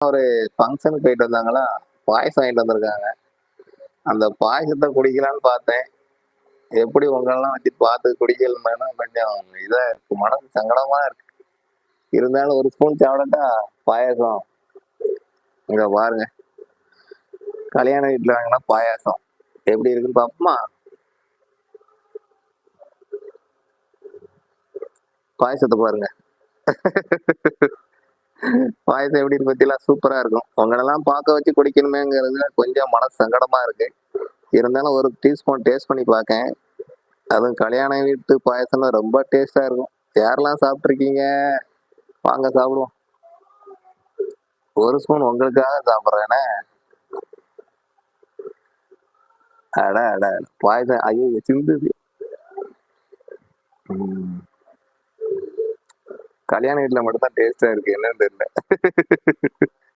ஒரு ஃபங்க்ஷனுக்கு போயிட்டு வந்தாங்களா? பாயசம் வாங்கிட்டு வந்திருக்காங்க. அந்த பாயசத்தை குடிக்கலான்னு பார்த்தேன். எப்படி உங்களெல்லாம் வச்சு பார்த்து குடிக்கலன்னா கொஞ்சம் இதா இருக்கு. மனசு சங்கடமா இருக்கு. இருந்தாலும் ஒரு ஸ்பூன் சாப்பிடட்டா பாயாசம். இங்க பாருங்க. கல்யாண வீட்டுல வாங்கினா பாயாசம். எப்படி இருக்குன்னு பார்ப்போமா? பாயசத்தை பாருங்க. வாய்ஸ் எப்படி பத்திலாம் சூப்பரா இருக்கும். உங்களெல்லாம் பார்க்க வச்சு குடிக்கணுமேங்கிறதுல கொஞ்சம் மன சங்கடமா இருக்கு. இருந்தாலும் ஒரு டீஸ்பூன் டேஸ்ட் பண்ணி பார்க்கேன். அதுவும் கல்யாண வீட்டு பாயசம்னா ரொம்ப டேஸ்டா இருக்கும். யாரெல்லாம் சாப்பிட்ருக்கீங்க வாங்க சாப்பிடுவோம். ஒரு ஸ்பூன் உங்களுக்காக சாப்பிட்றேனே. அட அட அட. பாயசம் ஐயோ சிந்துது. ம். கல்யாண வீட்டுல மட்டும் தான் டேஸ்டா இருக்கு என்னன்னு தெரியல.